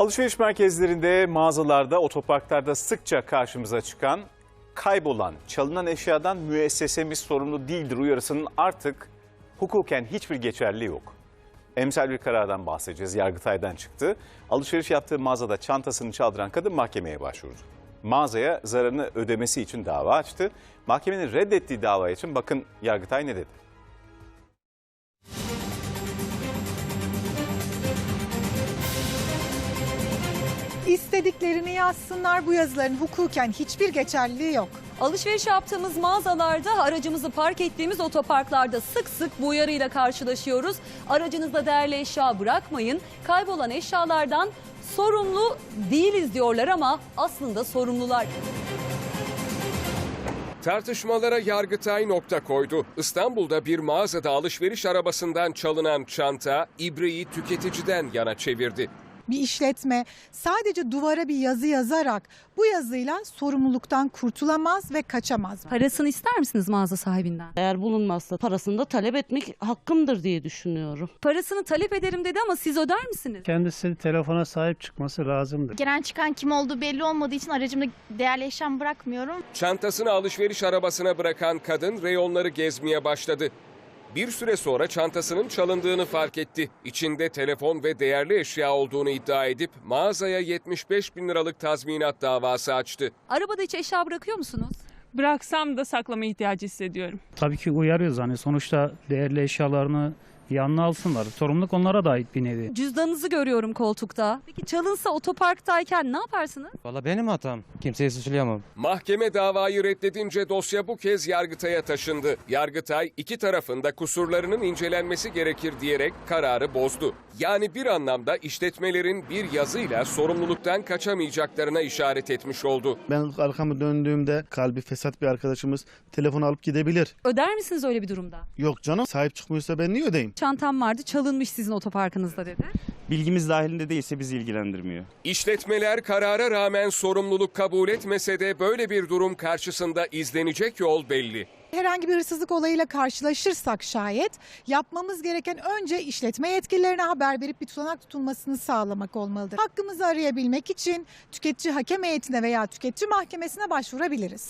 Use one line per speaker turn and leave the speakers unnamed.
Alışveriş merkezlerinde, mağazalarda, otoparklarda sıkça karşımıza çıkan kaybolan, çalınan eşyadan müessesemiz sorumlu değildir uyarısının artık hukuken hiçbir geçerliği yok. Emsal bir karardan bahsedeceğiz. Yargıtay'dan çıktı. Alışveriş yaptığı mağazada çantasını çaldıran kadın mahkemeye başvurdu. Mağazaya zararını ödemesi için dava açtı. Mahkemenin reddettiği dava için bakın Yargıtay ne dedi?
İstediklerini yazsınlar bu yazıların hukuken hiçbir geçerliliği yok.
Alışveriş yaptığımız mağazalarda, aracımızı park ettiğimiz otoparklarda sık sık bu uyarıyla karşılaşıyoruz. Aracınızda değerli eşya bırakmayın. Kaybolan eşyalardan sorumlu değiliz diyorlar ama aslında sorumlular.
Tartışmalara Yargıtay nokta koydu. İstanbul'da bir mağazada alışveriş arabasından çalınan çanta ibreyi tüketiciden yana çevirdi.
Bir işletme sadece duvara bir yazı yazarak bu yazıyla sorumluluktan kurtulamaz ve kaçamaz.
Parasını ister misiniz mağaza sahibinden?
Eğer bulunmazsa parasını da talep etmek hakkımdır diye düşünüyorum.
Parasını talep ederim dedi ama siz öder misiniz?
Kendisi telefona sahip çıkması lazımdır.
Gelen çıkan kim olduğu belli olmadığı için aracımda değerli eşyamı bırakmıyorum.
Çantasını alışveriş arabasına bırakan kadın reyonları gezmeye başladı. Bir süre sonra çantasının çalındığını fark etti. İçinde telefon ve değerli eşya olduğunu iddia edip mağazaya 75 bin liralık tazminat davası açtı.
Arabada hiç eşya bırakıyor musunuz?
bıraksam da saklama ihtiyacı hissediyorum.
Tabii ki uyarıyoruz hani sonuçta değerli eşyalarını yanına alsınlar. Sorumluluk onlara da ait bir nevi.
Cüzdanınızı görüyorum koltukta. Peki çalınsa otoparktayken ne yaparsınız?
Valla benim hatam. Kimseyi suçlayamam.
Mahkeme davayı reddedince dosya bu kez Yargıtay'a taşındı. Yargıtay iki tarafında kusurlarının incelenmesi gerekir diyerek kararı bozdu. Yani bir anlamda işletmelerin bir yazıyla sorumluluktan kaçamayacaklarına işaret etmiş oldu.
Ben arkamı döndüğümde kalbi fesat bir arkadaşımız telefon alıp gidebilir.
Öder misiniz öyle bir durumda?
Yok canım sahip çıkmıyorsa ben niye ödeyim?
Çantam vardı çalınmış sizin otoparkınızda dedi.
bilgimiz dahilinde değilse bizi ilgilendirmiyor.
İşletmeler karara rağmen sorumluluk kabul etmese de böyle bir durum karşısında izlenecek yol belli.
Herhangi bir hırsızlık olayıyla karşılaşırsak şayet yapmamız gereken önce işletme yetkililerine haber verip bir tutanak tutulmasını sağlamak olmalıdır. Hakkımızı arayabilmek için tüketici hakem heyetine veya tüketici mahkemesine başvurabiliriz.